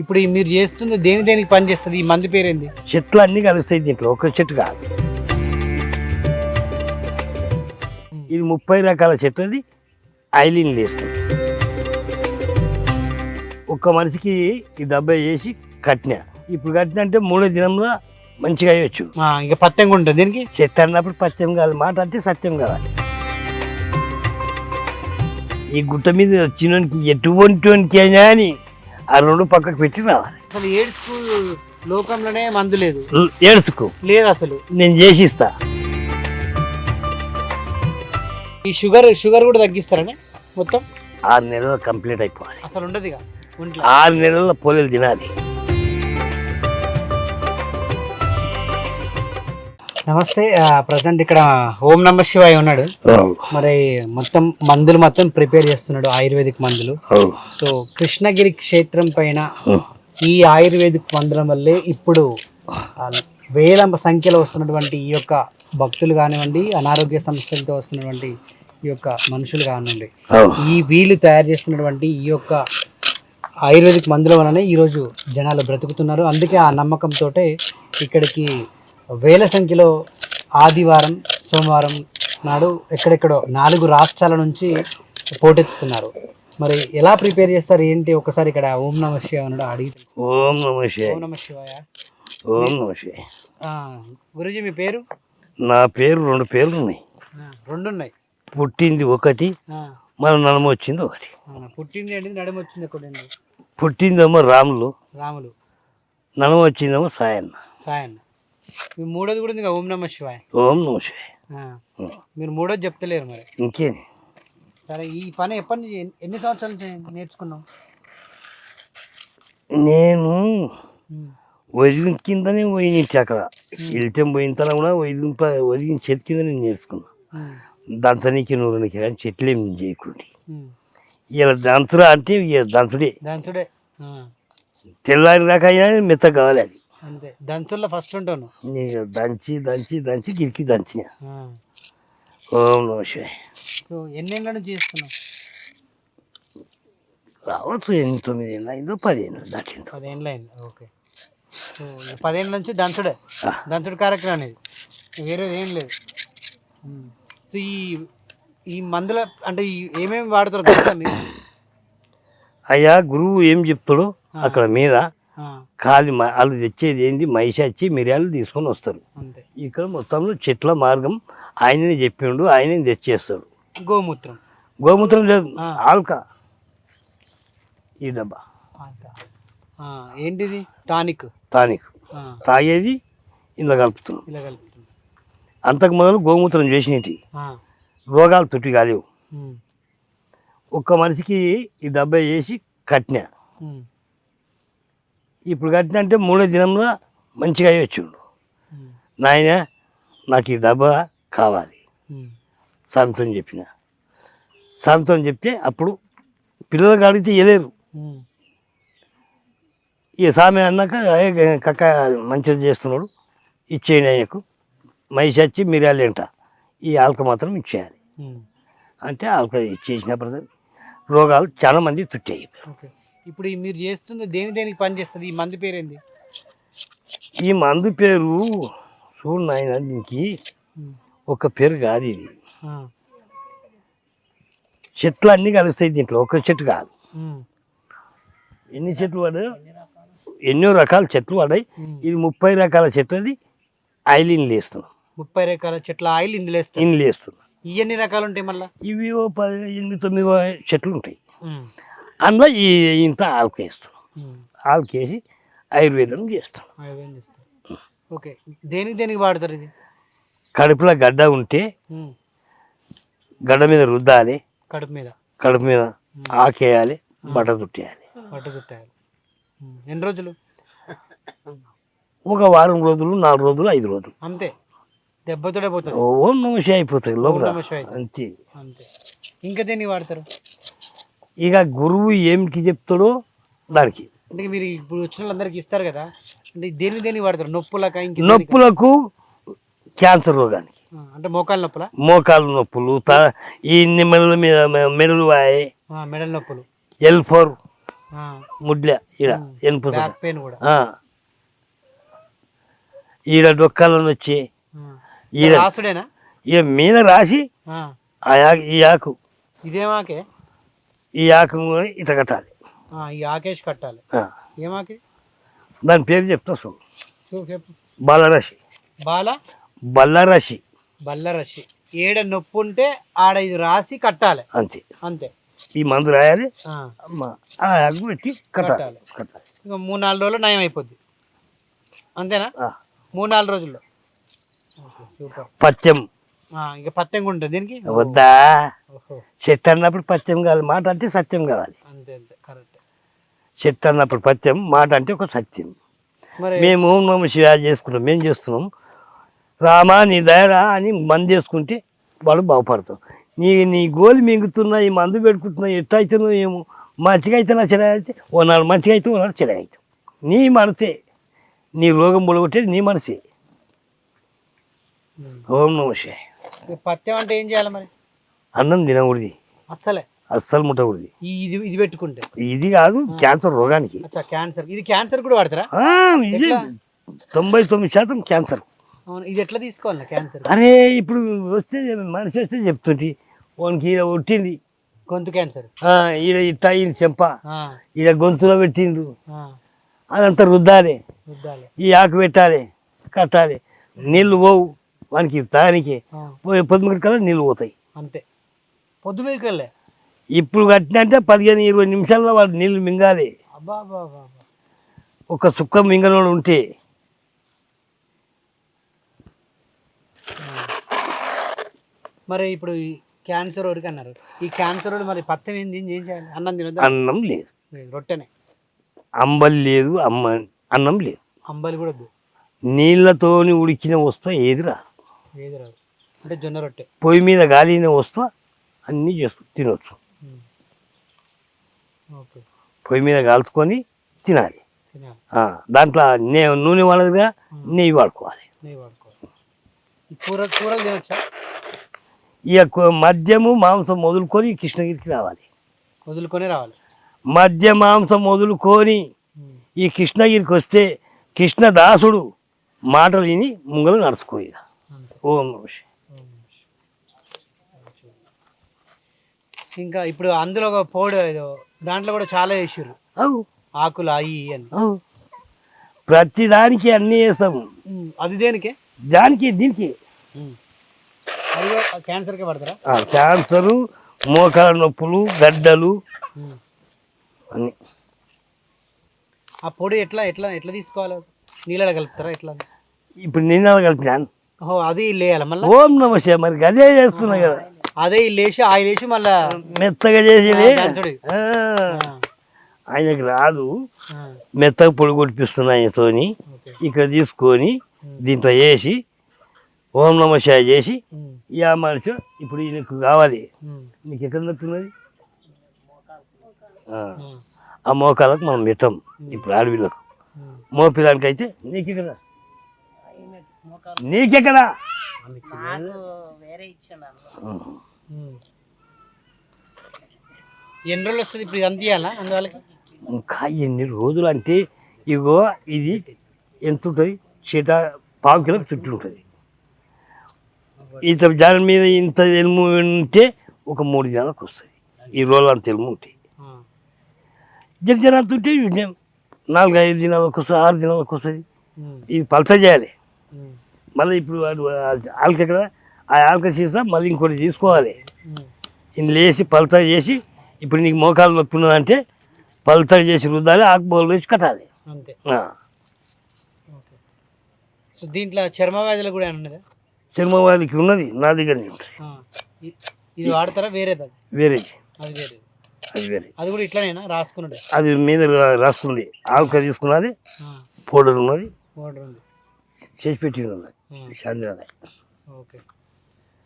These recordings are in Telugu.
ఇప్పుడు ఈ మీరు చేస్తుంది దేని దేనికి పని చేస్తుంది ఈ మంది పేరేంది? చెట్లు అన్నీ కలుస్తాయి దీంట్లో ఒక చెట్టు కాదు. ఇది ముప్పై రకాల చెట్లది ఐలిన్ వేస్తుంది ఒక్క మనిషికి ఈ డెబ్బై వేసి కట్టిన. ఇప్పుడు కట్టిన అంటే మూడో దినంలో మంచిగా అయ్యొచ్చు. ఇంకా పత్తంగా ఉంటుంది. దీనికి? చెట్టు అన్నప్పుడు పత్యం కాదు మాట అంటే సత్యం కావాలి. ఈ గుట్ట మీద వచ్చినోనికి అయినా అని ఆ రెండు పక్కకు పెట్టి రావాలి. అసలు ఏడ్స్కు లోకంలోనే మందు లేదు. ఏడుచుకో. లేదు అసలు. నేను చేసిస్తా. ఈ షుగర్ షుగర్ కూడా తగ్గిస్తారని మొత్తం? ఆరు నెలలు కంప్లీట్ అయిపోవాలి. అసలు ఉండదు ఇక ఒంట్లో. ఆరు నెలల పోలేలు తినాలి. నమస్తే. ప్రజెంట్ ఇక్కడ ఓం నమ శివాయ ఉన్నాడు. మరి మొత్తం మందులు మొత్తం ప్రిపేర్ చేస్తున్నాడు ఆయుర్వేదిక్ మందులు. సో కృష్ణగిరి క్షేత్రం పైన ఈ ఆయుర్వేదిక్ మందుల వల్లే ఇప్పుడు వేల సంఖ్యలో వస్తున్నటువంటి ఈ యొక్క భక్తులు కానివ్వండి అనారోగ్య సమస్యలతో వస్తున్నటువంటి ఈ యొక్క మనుషులు కానివ్వండి ఈ వీళ్ళు తయారు చేస్తున్నటువంటి ఈ యొక్క ఆయుర్వేదిక్ మందుల వలనే ఈరోజు జనాలు బ్రతుకుతున్నారు. అందుకే ఆ నమ్మకంతో ఇక్కడికి వేల సంఖ్యలో ఆదివారం సోమవారం నాడు ఎక్కడెక్కడో నాలుగు రాష్ట్రాల నుంచి పోటెత్తుతున్నారు. మరి ఎలా ప్రిపేర్ చేస్తారు? ఏంటి? ఒకసారి ఇక్కడ ఓం నమ శివాయ ఉన్నాడు అడిగి. ఓం నమ శివాయ. ఓం నమ శివాయ. ఓం నమ శివాయ. ఆ, గురూజీ మీ పేరు? నా పేరు రెండు పేర్లు ఉన్నాయి. రెండు ఉన్నాయి పుట్టింది ఒకటి మన నడమ వచ్చింది ఒకటి. పుట్టింది ఏంటి నడుము వచ్చింది ఒకటి పుట్టిందేమో రాములు. రాములు. నడమ వచ్చిందేమో సాయన్న. సాయన్న. మీ మూడోది కూడా ఉంది ఓం నమ శివాయ. ఓం నమ శివాయ. మీరు మూడోది చెప్తలేరు మరి. ఇంకేం? సరే ఈ పని ఎప్పటి నుంచి ఎన్ని- సంవత్సరాల నుంచి నేర్చుకున్నావు? నేను వదిలిన కిందనే పోయినట్టు అక్కడ. వెళ్తే పోయిన తన కూడా వదిలిన ప- వదిలిన చెట్టు కింద నేను నేర్చుకున్నా. దంతనికి నూరునికి కానీ చెట్లు ఏం చేయకుండా. ఇలా దంతురా అంటే ఇక దంతుడే. దంచుడే ఆ, తెల్లారి దాకా అయినా మెత్త కావాలి అది. అంతే. దంచుల్లో ఫస్ట్ ఉంటాను. నీకు దంచి దంచి దంచి గిరికి దంచిన. ఓం నమ శివాయ సో ఎన్నేళ్ళ నుంచి చేస్తున్నావు? రావచ్చు ఎనిమిది తొమ్మిది ఏళ్ళు అయిందో పది ఏళ్ళు దాటిందో. పదేళ్ళు అయింది ఓకే. సో పదేళ్ళ నుంచి దంచుడే. దంచుడు కార్యక్రమం అనేది. వేరేది ఏం లేదు. సో ఈ ఈ మందుల అంటే ఈ ఏమేమి వాడతారు అయ్యా గురువు ఏం చెప్తాడో అక్కడ మీద మ- వాళ్ళు తెచ్చేది ఏంది? మైసాచి మిరియాలు తీసుకొని వస్తారు. ఇక్కడ మొత్తంలో చెట్ల మార్గం ఆయననే చెప్పిండు ఆయనే తెచ్చేస్తాడు. గోమూత్రం. గోమూత్రం లేదు. ఆల్క. ఈ డబ్బా. ఏంటిది? టానిక్. తానికి ఆ, తాగేది కలుపుతున్నాం. ఇలా కలుపుతుంది అంతకు మొదలు గోమూత్రం చేసినవి. ఆ, రోగాలు తుట్టి కాలేవు. ఒక్క మనిషికి ఈ డబ్బా వేసి కట్టిన. ఇప్పుడు కట్టిన అంటే మూడో దినంలో మంచిగా ఉమ్, నాయన నాకు ఈ డబ్బా కావాలి. సామెతో చెప్పిన. సామెతో చెప్తే అప్పుడు పిల్లలకు అడిగితే ఇవ్వలేరు ఉమ్, ఈ సామె అన్నాక "ఏ కక్క మంచిది చేస్తున్నాడు. ఇచ్చేయండి ఆయనకు మనిషి వచ్చి మిరియాలు ఏంట ఈ ఆల్క మాత్రం ఇచ్చేయాలి. అంటే ఆల్క ఇచ్చేసినప్పుడు రోగాలు చాలా మంది తుట్టాయి ఇప్పుడు ఈ మీరు చేస్తుంది దేని దేనికి పని చేస్తుంది ఈ మంది పేరేంది? ఈ మందు పేరు చూడు నాయన దీనికి ఒక పేరు కాదు ఇది. చెట్లు అన్నీ కలుస్తాయి దీంట్లో ఒక చెట్టు కాదు. ఎన్ని చెట్లు పడ్డాయి? ఎన్నో రకాల చెట్లు పడ్డాయి. ఉమ్. ఇది ముప్పై రకాల చెట్లది ఐలిన్ వేస్తున్నాం. ముప్పై రకాల చెట్ల ఆయిల్ ఇందులో వేస్తారు ఇన్లు వేస్తున్నాం. ఈ ఎన్ని రకాలు ఉంటాయి మళ్ళీ? ఇవి ఓ పది ఎనిమిది తొమ్మిది చెట్లు ఉంటాయి. అందులో ఈ ఇంత ఆల్కేస్తున్నాం ఆల్కేసి ఆయుర్వేదం చేస్తాం. ఓకే. దేనికి దేనికి వాడతారు ఇది? కడుపులో గడ్డ ఉంటే గడ్డ మీద రుద్దాలి. కడుపు మీద? కడుపు మీద ఆకేయాలి బట్ట తుట్టేయాలి పట్టు చుట్టాలి ఉమ్, ఎన్ని రోజులు? ఒక వారం రోజులు నాలుగు రోజులు ఐదు రోజులు. అంతే. దెబ్బతోడే పోతుంది ఓం నమసి అయిపోతుంది లోపల. అంతే. అంతే. ఇంకా దేనికి వాడతారు? ఇక గురువు ఏమికి చెప్తాడో దానికి. అంటే మీరు ఇప్పుడు వచ్చిన వాళ్ళందరికీ ఇస్తారు కదా? అంటే దేని దేనికి వాడతారు? నొప్పులక ఇంక నొప్పులకు క్యాన్సర్ రోగానికి. అంటే మోకాల నొప్పుల? మోకాలు నొప్పులు త ఈ మెడల మీద మెడలు వాయి. మెడల నొప్పులు. ఎల్ ఫోర్ ముడ్ల ఈడ ఎనుపు పెయిన్ కూడా. ఈడ డొక్కాలను వచ్చి. ఈడ రాసుడేనా? ఈడ మీద రాసి ఈ ఆకు? ఇదేమాకే ఈ ఆకు ఇట్లా కట్టాలి. ఈ ఆకేష్ కట్టాలి. ఏమాకి దాని పేరు చెప్తా చెప్పు. బల్లరసి బాల? బల్లరసి బల్లరసి ఏడ నొప్పి ఉంటే ఆడ ఇది రాసి కట్టాలి. అంతే. అంతే. ఈ మందు రాయాలి. ఆకు పెట్టి కట్టాలి. ఇంకా మూడు నాలుగు రోజులు నయం అయిపోద్ది. అంతేనా. మూడు నాలుగు రోజుల్లో. సూపర్. పత్యం. ఆ, ఇంకా పత్యంగా ఉంటుంది. దీనికి? వద్దా? చెట్టు అన్నప్పుడు పత్యం కావాలి. మాట అంటే సత్యం కావాలి. అంతే అంతే. కరెక్ట్. చెట్టు అన్నప్పుడు పత్యం మాట అంటే ఒక సత్యం. మేము ఓం నమ చేసుకుంటాం. మేము చేస్తున్నాం. రామా నీ దయరా అని మందు చేసుకుంటే వాడు బాగుపడతాం నీ నీ గోలి మింగుతున్నా ఈ మందు పెట్టుకుంటున్నా ఎట్ట అవుతుందో ఏమో. మంచిగా అయితే నా చెడ అయితే ఓ నాడు మంచిగా అయితే ఓ నాడు చెడ అవుతాం నీ మనసే. నీ రోగం పొడగొట్టేది నీ మనసే. ఓం నమ శివాయ. పత్యం అంటే ఏం చేయాలి మరి? అన్నం తినకూడదు. అస్సలే. అస్సలు ముట్టకూడదు. ఇది ఇది పెట్టుకుంటే. ఇది కాదు క్యాన్సర్ రోగానికి. క్యాన్సర్. ఇది క్యాన్సర్ కూడా వాడతారా? ఇది తొంభై తొమ్మిది శాతం క్యాన్సర్. అవును ఇది ఎట్లా తీసుకోవాలి క్యాన్సర్? అరే ఇప్పుడు వస్తే మనిషి వస్తే చెప్తుంది. వానికి ఈడ ఒట్టింది గొంతు క్యాన్సర్. ఈడ ఇట్ట అయింది చెంప. ఈడ గొంతులో పెట్టిండ్రు. ఆ, అదంతా రుద్దాలి. రుద్దాలి. ఈ ఆకు పెట్టాలి కట్టాలి. నీళ్ళు పోవు. వానికి తానికి పొద్దుమిటి కల్లా నీళ్ళు పోతాయి అంతే. పొద్దు మీదకి వెళ్ళే ఇప్పుడు కట్టినంటే పదిహేను ఇరవై నిమిషాల్లో వాడు నీళ్ళు మింగాలి. ఒక సుక్క మింగనోడు ఉంటే. మరి ఇప్పుడు క్యాన్సర్ వరకు అన్నారు. ఈ క్యాన్సర్ వాళ్ళు మరి పత్యం ఏంది ఏం చేయాలి? అన్నం తినద్దా? అన్నం లేదు. రొట్టెనే. అంబలి లేదు అమ్మ అన్నం లేదు. అంబలి కూడా నీళ్ళతోని ఉడికిన వస్తువు ఏది రాదు. ఏది రాదు. అంటే జొన్న రొట్టె. పొయ్యి మీద గాలిన వస్తువు అన్నీ చేస్తూ. ఓకే. పొయ్యి మీద కాల్చుకొని తినాలి. దాంట్లో నే నూనె వాడదుగా నెయ్యి వాడుకోవాలి. నెయ్యి వాడుకోవాలి. ఈ కూర కూరలు తినొచ్చా? ఇక మద్యము మాంసం మొదలుకొని కృష్ణగిరికి రావాలి. వదులుకొని రావాలి. మద్య మాంసం మొదలుకొని ఉమ్. ఈ కృష్ణగిరికి వస్తే కృష్ణదాసుడు మాటలు విని ముంగలు నడుచుకో ఇక అంతే ఓం. ఇంకా ఇప్పుడు అందులో ఒక పౌడర్ ఏదో దాంట్లో కూడా చాలా వేసారు అవు. ఆకులు ఇవి అని. అవు. ప్రతి దానికి అన్నీ వేస్తాము. అది దేనికే? దానికి దీనికి. క్యాన్సర్కే పడతారా? క్యాన్సరు మోకాల నొప్పులు గడ్డలు. అన్నీ. ఆ పొడి ఎట్లా ఎట్లా ఎట్లా తీసుకోవాలి? నీళ్ళలో కలుపుతారా ఎట్లా? ఇప్పుడు నిన్న కలిపినాను అది లేయాలి మళ్ళీ? ఓం నమ శివాయ. మరి అదే చేస్తున్నా కదా. అదే వేసి ఆయిల్ వేసి మళ్ళా మెత్తగా ఆ, ఆయనకి రాదు. మెత్తగా పొడి కొట్టిపిస్తున్నా ఆయనతోని. ఇక్కడ తీసుకొని దీంట్లో వేసి ఓం నమ శివాయ చేసి యా మనిషి ఇప్పుడు ఈయనకు కావాలి. నీకు ఎక్కడ నొప్పున్నది ఆ, మోకాలకు మనం పెట్టాం. ఇప్పుడు ఆడవిళ్ళకు ఉమ్. మోపిదానికి అయితే నీకెక్కడ. ఎన్ని రోజులు వస్తుంది ఇప్పుడు అంత ఇవ్వాలా అందువల్లకి? ఇంకా ఎన్ని రోజులు అంటే ఇగో ఇది ఎంత ఉంటుంది? చేత పావు కిలో చుట్టూ ఉంటుంది. ఇంత దాని మీద ఇంత ఎలుము ఉంటే ఒక మూడు దినాలకు వస్తుంది. ఈ రోజులు అంత ఎలుము ఉంటాయి జర జర అంత ఉంటే నాలుగు ఐదు దినాలకు వస్తుంది ఆరు దినాలకు వస్తుంది. ఇది పలస చేయాలి. మళ్ళీ ఇప్పుడు వాడు ఆల్క ఎక్కడ? ఆ ఆల్క సీసా మళ్ళీ ఇంకోటి తీసుకోవాలి. ఇందులో వేసి పలసగా చేసి ఇప్పుడు నీకు మోకాలు నొప్పి ఉన్నదంటే పలసగా చేసి రుద్దాలి ఆకు బౌల్ వేసి కట్టాలి. అంతే. సో దీంట్లో చర్మ వ్యాధులు కూడా ఉన్నదా చర్మవాదికి ఉన్నది నా దగ్గరనే ఉంటుంది ఆ, ఇ- ఇది వాడతారా? వేరేది వేరేది. అది వేరేది. అది వేరే అది కూడా ఇట్లానేనా? రాసుకున్నాడు అది మీద రాసుకుంది. ఆవుక తీసుకున్నది పౌడర్ ఉన్నది. పౌడర్ ఉంది. చేసి పెట్టి ఉన్నది ఆ, శాంతిరాలే ఓకే.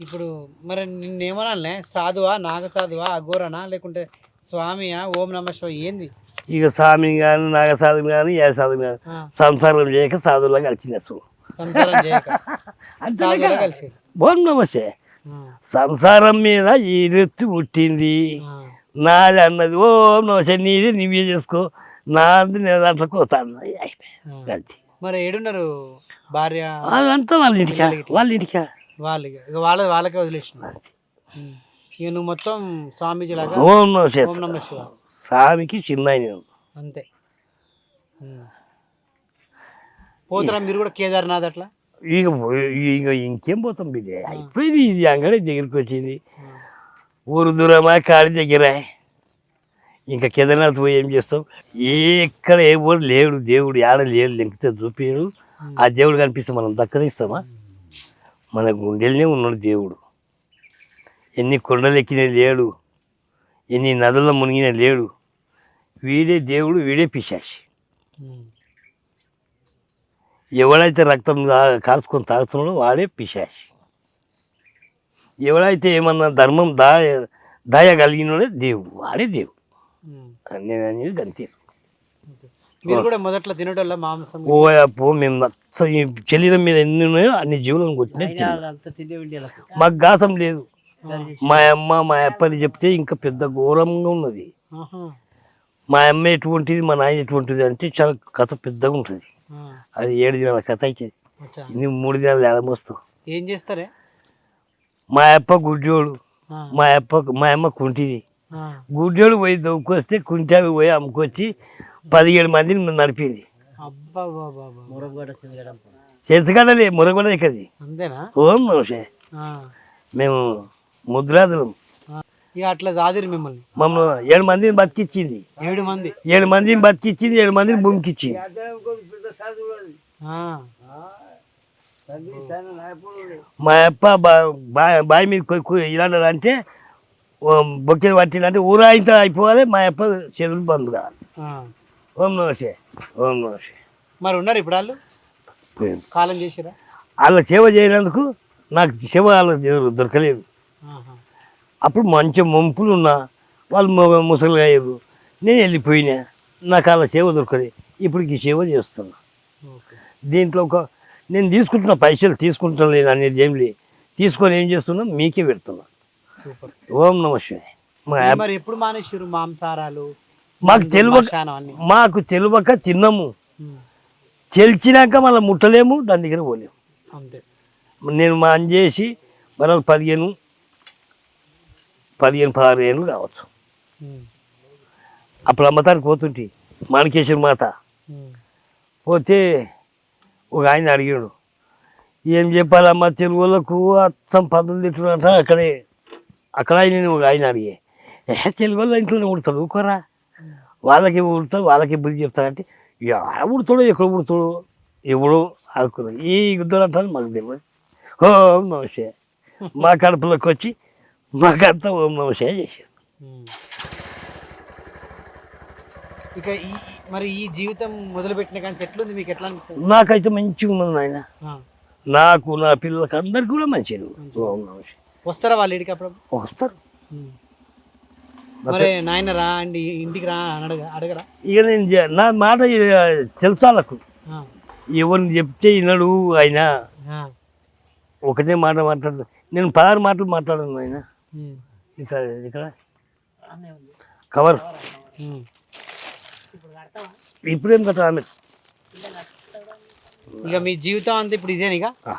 ఇప్పుడు మరి నిన్నేమనాలనే సాధువా? నాగ సాధువా అఘోరనా? లేకుంటే స్వామియా? ఓం నమ ఏంది? ఇక స్వామి కానీ నాగసాధుని కానీ ఏ సాధుని కానీ సంసారం చేయక సాధువులా కలిసింది అసలు. కలిసి బోన్ నమస్తే సంసారం మీద ఈ రెత్తి పుట్టింది. నాది అన్నది ఓ నోసే నీది నువ్వే చేసుకో. నాది నేను కోతాను. అంతే. మరి ఏడున్నారు భార్య అదంతా వాళ్ళ ఇంటికా? వాళ్ళ ఇంటికా? వాళ్ళు ఇక ఇక వాళ్ళ వాళ్ళకే వదిలేసిన ఇక నువ్వు మొత్తం స్వామీజీ లాగా ఓం నమ శివ స్వామికి చిన్న ఆయన. అంతే. పోతారా మీరు కూడా కేదార్నాథ్ అట్లా? ఇక ఇక ఇంకేం పోతాం బిడ్డ? అయిపోయింది ఇది. అంగడి దగ్గరికి వచ్చింది. ఊరు దూరమా? కాడి దగ్గర? ఇంకా కేదార్నాథ్ పోయి ఏం చేస్తాం? ఎక్కడ ఏ ఊరు లేడు దేవుడు ఆడ లేడు లెంకితే చూపించడు ఆ దేవుడు కనిపిస్తే మనం దక్కదిస్తామా మన గుండెలనే ఉన్నాడు దేవుడు. ఎన్ని కొండలు ఎక్కిన లేడు. ఎన్ని నదుల్లో మునిగిన లేడు. వీడే దేవుడు వీడే పిశాచి. ఉమ్. ఎవడైతే రక్తం కాల్చుకొని తాగుతున్నాడో వాడే పిశాచి. ఎవడైతే ఏమన్నా ధర్మం దా దయ కలిగినోడే దేవుడు వాడే దేవుడు. నేను అనేది గంతే. ఓకే. మీరు కూడా మొదట్లో తినటోళ్ళ మాంసం ఓ అప్పో మేము నచ్చ ఈ శరీరం మీద ఎన్ని ఉన్నాయో అన్ని జీవులను కొట్టినా అంత తిండి మాకు గాసం లేదు. మా అమ్మ మా అప్పని చెప్తే ఇంకా పెద్ద ఘోరంగా ఉన్నది. మా అమ్మ ఎటువంటిది మా నాయన ఎటువంటిది అంటే చాలా కథ పెద్దగా ఉంటుంది. అది ఏడు దినాల కథ అవుతుంది ఇన్ని మూడు దినాలు ఎడమొస్తావు ఏం చేస్తారే? మా అప్ప గుడ్డోడు మా అప్ప మా అమ్మ కుంటిది. గుడ్డోడు పోయి దొక్కొస్తే కుంటావి పోయి అమ్ముకొచ్చి పదిహేడు మందిని నడిపింది. బాబా మురగొడ ఇక్కది అంతేనా? ఓం మేము ముద్రాదులం. అట్లా మిమ్మల్ని. మమ్మల్ని ఏడు మందిని బతికిచ్చింది. ఏడు మంది. ఏడు మందిని బతికిచ్చింది ఏడు మందిని భూమికి ఇచ్చింది ఆ, మా అప్ప బావి మీద ఇలా అంటే బొక్కెలు పట్టిందంటే ఊరాయింత అయిపోవాలి మా అప్ప చేతులు బంద్ కావాలి. ఓం నమస్తే ఓం నమస్తే మరి ఉన్నారు ఇప్పుడు వాళ్ళు? కాలం చేసిరా? వాళ్ళ సేవ చేయనందుకు నాకు సేవ వాళ్ళ దొర- దొరకలేదు. అప్పుడు మంచి ముంపులు ఉన్నా వాళ్ళు ము- ముసలిగా అయ్యారు. నేను వెళ్ళిపోయినా నాకు వాళ్ళ సేవ దొరకలేదు. ఇప్పుడు ఈ సేవ చేస్తున్నా. దీంట్లో ఒక నేను తీసుకుంటున్న పైసలు తీసుకుంటలేను అనేది ఏం లేదు. తీసుకొని ఏం చేస్తున్నా మీకే పెడుతున్నా. ఓం నమ శివాయ. మా అప్ప- మరి ఎప్పుడు మానేసారు మాంసాహారాలు? మాకు తెలియక మాకు తెలియక తిన్నాము. తెలిసినాక మళ్ళీ ముట్టలేము దాని దగ్గర పోలేము. అంతే. నేను మా అన్ చేసి మనం పదిహేను పదిహేను పదహారు ఏళ్ళు కావచ్చు. అప్పుడు అమ్మతానికి పోతుంటే మాణికేశ్వర మాత. పోతే ఒక ఆయన అడిగాడు ఏం చెప్పాలమ్మా తెలుగు వాళ్ళకు అచ్చం పద్ధతులు తిట్టున్నట అక్కడే అక్కడ ఆయన ఒక ఆయన అడిగే ఏ తెలుగు వాళ్ళ ఇంట్లోనే ఉడతాడు ఊకోరా వాళ్ళకి ఉడతాడు వాళ్ళకి బుద్ధి చెప్తాడంటే యా ఉడతాడు ఎక్కడ ఉడతాడు ఎవడు? అనుకున్నా ఈ యుద్ధాలు అంటారు మాకు తెలియదు ఓం నమస్తే మా కడుపులోకి వచ్చి మాకంతా ఓం నమస్తే చేశారు. ఇక మరి ఈ జీవితం మొదలుపెట్టిన కానీ ఎట్లుంది? మీకు ఎట్లా అనిపిస్తుంది? నాకైతే మంచిగా ఉన్నది ఆయన నాకు నా పిల్లలకి అందరికి కూడా నమస్తే వస్తారా వాళ్ళ ఇంటికి అప్పుడు వస్తారు. నాయన రా అండి ఇంటికి రా అడగ అడగరా? ఇక నేను నా మాట తెలుసు వాళ్ళకు ఆ, ఎవరిని చెప్తే వినడు ఆయన. ఒకటే మాట మాట్లాడతాడు నేను పదహారు మాటలు మాట్లాడను ఆయన ఇక్కడ ఇక్కడ. కవర్. ఇప్పుడేం కట్ట ఆమె? ఇక మీ జీవితం అంతా ఇప్పుడు ఇదేనా ఇక? ఆ.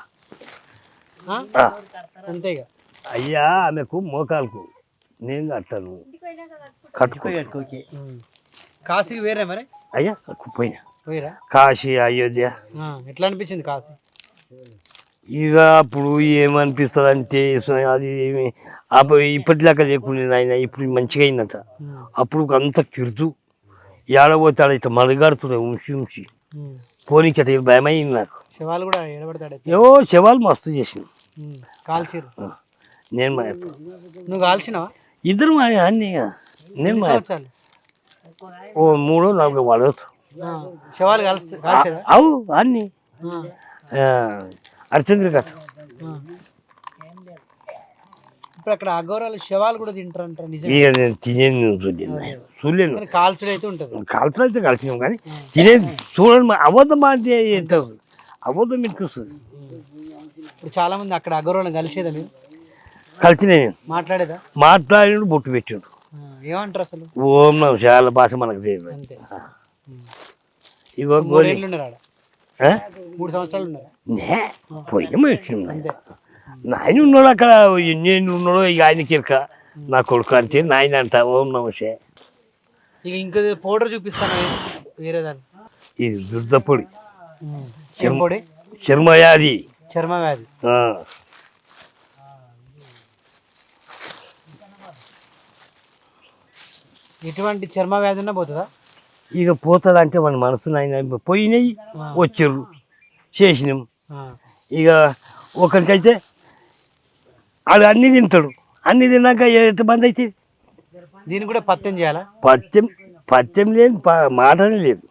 ఆ? ఆ. అంతే ఇక. అయ్యా ఆమెకు మోకాలకు. నేను కట్టాను. కట్టుకో. కాశీకి వేరే మరి? అయ్యా పోయినా పోయిరా? కాశీ అయోధ్య. ఎట్లా అనిపించింది కాశీ? ఇక అప్పుడు ఏమనిపిస్తుంది అంటే అది ఏమి అప్పుడు ఇప్పటిలాగా లేకుండా ఆయన ఇప్పుడు మంచిగా అయిందట. అప్పుడు అంత కిరుతు. ఏడబోతే ఆడ ఇట్లా మరగాడుతున్నాయి ఉంచి ఉంచి. పోనీకి అట్లా భయమైంది నాకు. శవాలు కూడా ఎడబడతాడు ఏవో శవాలు మస్తు చేసింది. కాల్చిరు నేను. నువ్వు కాల్చినావా? ఇద్దరు మా అన్ని నేను మా ఓ మూడో నాలుగో వాడవచ్చు శవాలు కాల్చారా అవు అన్ని. ఆ, అర్చంద్ర కథ. ఇప్పుడు అక్కడ అఘోరాలు శవాలు కూడా ఇక నేను తినేది నువ్వు చూడలేను కాల్చుడు అయితే ఉంటుంది. కాల్చడం అయితే కలిసినాం కానీ తినేది చూడండి అబద్ధం అంటే అబద్ధం మీకు ఇప్పుడు చాలా మంది అక్కడ అఘోరాలను కలిసేదా మీరు? కలిసిన నేను మాట్లాడేదా? మాట్లాడినాడు బొట్టు పెట్టాడు. ఏమంటారు అసలు? ఓం చాలా భాష మనకు తెలియదు. అంతే. ఇగో గోలి? మూడు సంవత్సరాలు ఉన్నారు? నే? పొయ్యమ వచ్చింది అంతే. నాయన ఉన్నాడు అక్కడ. నేను ఉన్నాడు ఇక ఆయనకి ఇరక నా కొడుకు అంటే నాయన అంట. ఓం నమస్తే ఇక ఇంకో పౌడర్ చూపిస్తాను వేరే దాన్ని. ఇది దుర్దపొడి చెంపొడి చర్మవ్యాధి. చర్మ వ్యాధి ఆ. ఎటువంటి చర్మ వ్యాధి పోతుందా? ఇక పోతుంది అంటే మన మనసు నాయన పోయినాయి వచ్చారు చేసినాం. ఇక ఒకరికైతే ఆడు అన్నీ తింటాడు. అన్నీ తిన్నాక ఎటు మంది అయితే? దీన్ని కూడా పత్యం చేయాలా? పచ్చం పచ్చం లేని ప- మాటనే లేదు.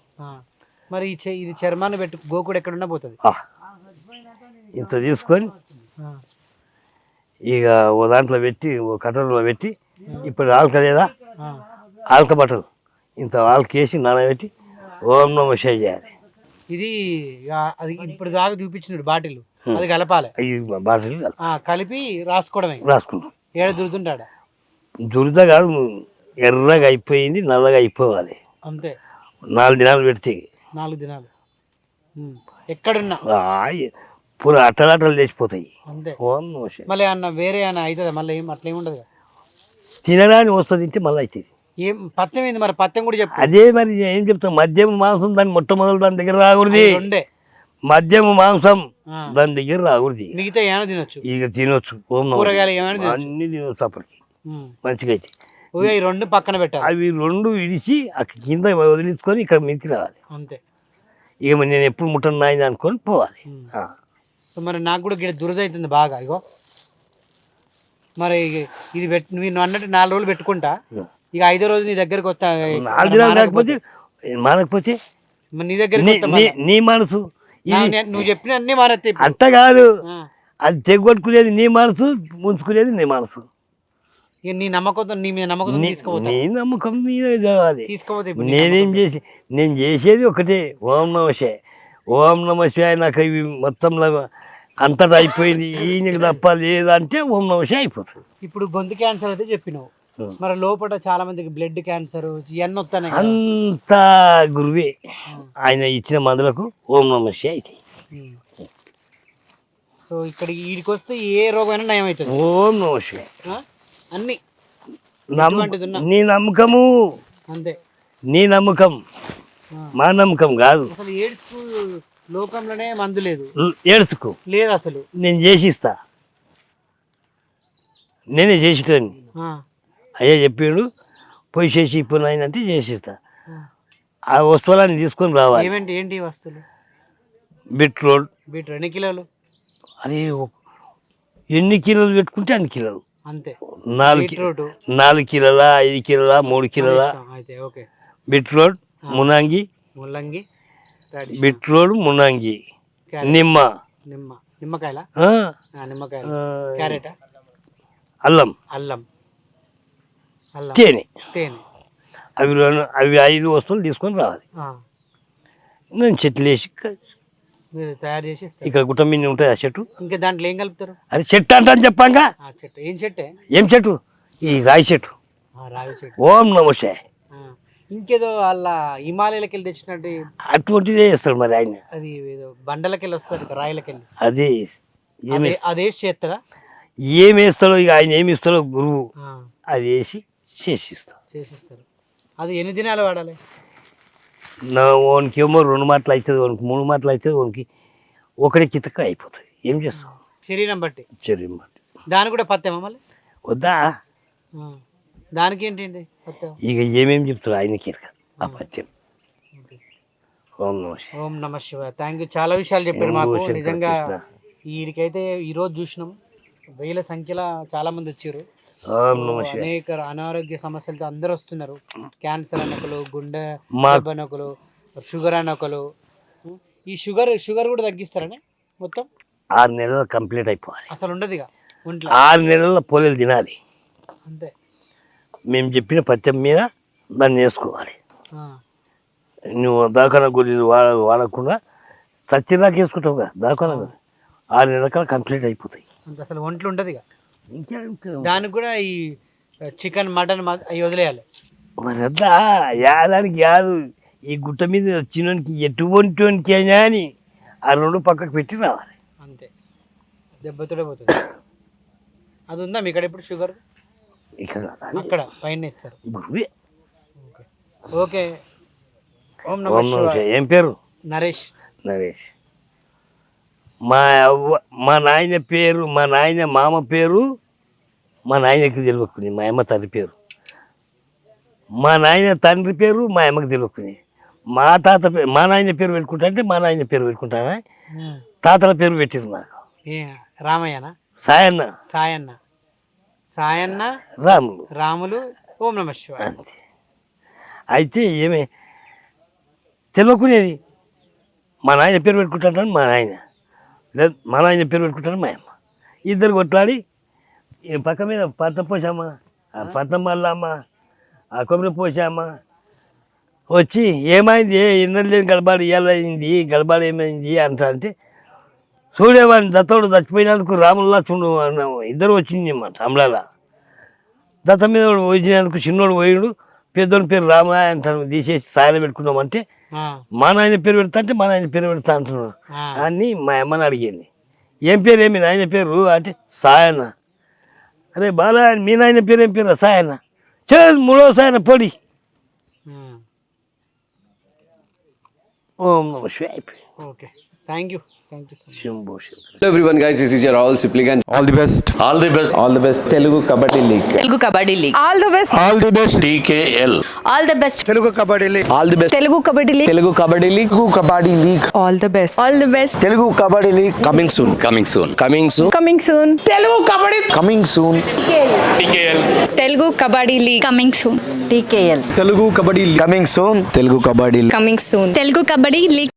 మరి ఇది చర్మాన్ని పెట్టు గోకుడు ఎక్కడున్నా పోతుంది. ఇంత తీసుకొని ఇక ఓ దాంట్లో పెట్టి ఓ కట్టలో పెట్టి ఇప్పుడు లేదా ఆ, ఆల్క బట్టలు ఇంత ఆల్క వేసి నానబెట్టి ఓం నమ చేయాలి ఇది అది ఇప్పుడు దాకా చూపించినాడు బాటిల్. అది కలపాలి. అవి బాటలు కలిపి రాసుకోవడమే. రాసుకుంటాం. ఏడ దురుతుంటాడ దురద కాదు ఎర్రగా అయిపోయింది నల్లగా అయిపోవాలి. అంతే. నాలుగు దినాలు పెడితే. నాలుగు దినాలు. ఎక్కడున్నా? పూర ఓం నమ శివాయ. మళ్ళీ అన్న వేరే అన్న అవుతుంది? మళ్ళీ అట్లా ఏమి ఉండదు కదా. తినడానికి వస్తుంది తింటే మళ్ళీ అవుతుంది. ఏం పత్యం ఏంది మరి? పత్యం కూడా చెప్పు. అదే మరి ఏం చెప్తాం మద్యం మాంసం దాని మొట్టమొదటి దాని దగ్గర రాకూడదు. రెండే. మద్యం మాంసం. దాని దగ్గర రాకూడదు. మిగతా ఏమైనా తినొచ్చు. ఇక తినొచ్చు. ఓం నమః కూరగాయలు ఏమైనా అన్ని తినొచ్చు అప్పటికి. మంచిగా అయితే. ఈ రెండు పక్కన పెట్టాలి. అవి రెండు ఇడిచి అక్కడ కింద వదిలించుకొని ఇక్కడ మీదకి రావాలి. అంతే. ఇక మరి నేను ఎప్పుడు ముట్టను నాయన అనుకొని పోవాలి. సో మరి నాకు కూడా గిడ దురద అవుతుంది బాగా ఇగో. మరి ఇది పెట్ నేను అన్నట్టు నాలుగు రోజులు పెట్టుకుంటా. ఇక ఐదో రోజు నీ దగ్గరకు వస్తా. నాలుగు దినాలు కాకపోతే మానకపోతే మరి నీ దగ్గరికి నీ- మనసు. నువ్వు చెప్పిన అన్ని ఇప్పుడు. అట్ట కాదు. అది తెగొట్టుకునేది నీ మనసు ముంచుకునేది నీ మనసు. ఇక నీ నమ్మకంతో నీ మీద నమ్మకంతో నీ- తీసుకుపోతా నీ నమ్మకం మీద నీ నేనేం చేసి నేను చేసేది ఒకటే. ఓం నమ శివాయ. ఓం నమ శివాయ నాకు ఇవి మొత్తం అంతటా అయిపోయింది. ఈయనకి తప్ప లేదంటే ఓం నమ శివాయ అయిపోతుంది. ఇప్పుడు గొంతు క్యాన్సర్ అయితే చెప్పినావు. మరి లోపల చాలా మందికి బ్లడ్ క్యాన్సర్ కదా. అంత గురువే. ఆయన ఇచ్చిన మందులకు ఓం నమ ఉం. సో ఇక్కడ వీడికి వస్తే ఏ రోగమైనా నయం అవుతుంది ఓం నమ? అన్ని. నీ నమ్మకము. అంతే. నీ నమ్మకం. మా నమ్మకం కాదు. అసలు ఏడ్స్కు లోకంలోనే మందు లేదు. ఏడ్చుకో. లేదు అసలు. నేను చేసిస్తా. నేనే చేసేటోని. ఆ. అయ్యా చెప్పాడు పోయి చేసి ఇప్పుడు అంటే చేసిస్తా. ఆ. వస్తువులని తీసుకొని రావాలి. ఏమేంటి ఏంటి వస్తువులు? బీట్రూట్. బీట్ ఎన్ని కిలోలు? అది ఎన్ని కిలోలు పెట్టుకుంటే అన్ని కిలోలు. అంతే. నాలుగు బీట్రూట్. నాలుగు కిలోల ఐదు కిలోల మూడు కిలోల. ఓకే. బీట్రూట్ మునంగి. ముల్లంగి బీట్రూట్ మునంగి. నిమ్మ. నిమ్మ. నిమ్మకాయల. ఆ, క్యారెట్? అల్లం. అల్లం. తేనె. తేనె. అవి అవి ఐదు వస్తువులు తీసుకొని రావాలి. నేను చెట్లు వేసి తయారు చేసి ఇక్కడ గుట్ట మీద ఉంటాయి ఆ చెట్టు. ఇంకా దాంట్లో ఏం కలుపుతారు? అది చెట్టు అంటాను చెప్పాక ఆ చెట్టు. ఏం చెట్టే? ఏం చెట్టు? ఈ రాయి చెట్టు. రావి చెట్టు. ఓం నమస్తే. ఇంకేదో వాళ్ళ హిమాలయాలకి వెళ్ళి తెచ్చినట్టు అటువంటిదే చేస్తాడు మరి ఆయన. అది ఏదో బండలకి వెళ్ళి వస్తారు రాయలకి వెళ్ళి అది ఏమి అదే చేస్తారా? ఏం వేస్తాడో ఇక ఆయన ఏమి ఇస్తాడో గురువు. అది వేసి చేసిస్తాడు చేసిస్తారు. అది ఎన్ని దినాలు వాడాలి? నా ఓనికి ఏమో రెండు మాటలు అవుతుంది ఓనికి మూడు మాటలు అవుతుంది ఓనికి ఒకటి కితక అయిపోతుంది. ఏం చేస్తాం శరీరం బట్టి. చెరి మాట దాని కూడా పత్తేమా మళ్ళీ? వద్దా. దానికి ఏంటి పత్యం ఇక ఏమేమి చెప్తాడు ఆయనకి ఆ పత్యం ఓం నమస్తే ఓం నమ శివ థ్యాంక్ యూ చాలా విషయాలు చెప్పారు మాకు. నిజంగా. వీడికైతే ఈరోజు చూసినాం. వేల సంఖ్యలో చాలా మంది వచ్చారు. నమ అనేక అనారోగ్య సమస్యలతో అందరూ వస్తున్నారు. క్యాన్సర్ అనొకలు గుండె అనొకలు షుగర్ అనొకలు ఈ షుగర్ షుగర్ కూడా తగ్గిస్తారని మొత్తం? ఆరు నెలలు కంప్లీట్ అయిపోవాలి. అసలు ఉండదు ఆరు నెలల పొలలు తినాలి. అంతే. మేము చెప్పిన పత్యం మీద దాన్ని వేసుకోవాలి నువ్వు దాకాన గురి వాడ వాడకుండా చచ్చిదాకా వేసుకుంటావు కదా దాకాన ఆరు నెలల కంప్లీట్ అయిపోతాయి. అసలు ఒంట్లో ఉండదు ఇక ఇంకేం దానికి కూడా ఈ చికెన్ మటన్ అవి వదిలేయాలి. మరి అట్లా యాదానికి కాదు ఈ గుట్ట మీద వచ్చినోనికి ఎటువంటికి అయినా అని ఆ రెండు పక్కకు పెట్టి రావాలి. అంతే. దెబ్బతోనే పోతుంది. అది ఉందా మీ ఇక్కడ ఇప్పుడు షుగర్? ఇక్కడ. అక్కడ పైన ఇస్తారు. ఓకే. ఓం ఓం నమ నమః శివాయ. ఏం పేరు? నరేష్. నరేష్. మా అవ్వ మా నాయన పేరు మా నాయన మామ పేరు మా నాయనకి తెలియకుని మా అమ్మ తండ్రి పేరు. మా నాయన తండ్రి పేరు మా అమ్మకి తెలియకుని. మా తాత పేరు మా నాయన పేరు పెట్టుకుంటా అంటే మా నాయన పేరు పెట్టుకుంటానా. తాతల పేరు పెట్టిరు నాకు. రామయ్యనా? సాయన్న. సాయన్న. సాయన్న రాములు. రాములు ఓం నమ శివాయ. అంతే. అయితే ఏమే తెలియకునేది మా నాయన పేరు పెట్టుకుంటాను మా నాయన. లేదు మన ఆయన పేరు పెట్టుకుంటారు మా అమ్మ. ఇద్దరు కొట్లాడి ఈ పక్క మీద పత్త పోసామా ఆ పట్నం మల్లమ్మ ఆ కొబ్బరి పోసామా. వచ్చి ఏమైంది? ఏ ఇన్నర్ లేని గడబాడు ఇవాళ అయింది గడబాడు ఏమైంది అంటా అంటే చూడేవాడిని దత్తోడు చచ్చిపోయినందుకు రాముల్లా చూడు అన్నాము ఇద్దరు వచ్చింది మా అమలాల దత్త మీద వచ్చినందుకు చిన్నోడు పోయిడు పెద్దోడి పేరు రామ అంటాను తీసేసి సాయన పెట్టుకున్నామంటే మా నాయన పేరు పెడతా అంటే మా నాయన పేరు పెడతా అంటున్నాడు ఆ. అని మా అమ్మని అడిగింది ఏం పేరు ఏమి నాయన పేరు అంటే సాయన అరే బాలా మీ నాయన పేరు ఏం పేరు సాయన చే మూడో సాయన పొడి ఉమ్. ఓం నమ శివాయ okay Thank you thank you Shambho Shankara Hello everyone guys, this is your all Sipligan. All the best all the best all the best Telugu kabaddi league Telugu kabaddi league all the best all the best TKL all the best All the best. Telugu kabaddi league Telugu kabaddi league Kabaddi League all the best all the best Telugu kabaddi league coming soon. Coming soon. Coming soon. Coming soon Coming soon. TKL Telugu kabaddi league coming soon TKL Telugu kabaddi coming soon Telugu kabaddi coming soon Telugu kabaddi league